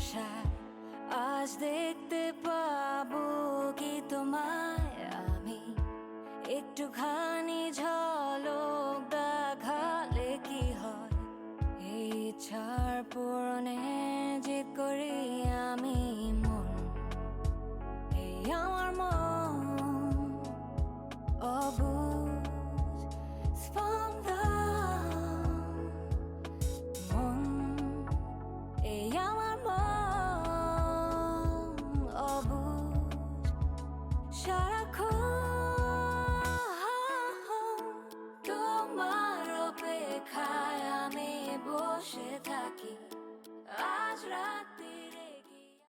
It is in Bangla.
আশায় আজ দেখতে পাবো কি তোমায় আমি। একটুখানি ঝলক দেখালে কি হয়? এই ছাড় পূরণে জিত করি আমি মন, এই আমার মন অবুঝ স্পন্দন। মন, এই সারাক্ষণ তোমার অপেক্ষায় আমি বসে থাকি। আজ রাতে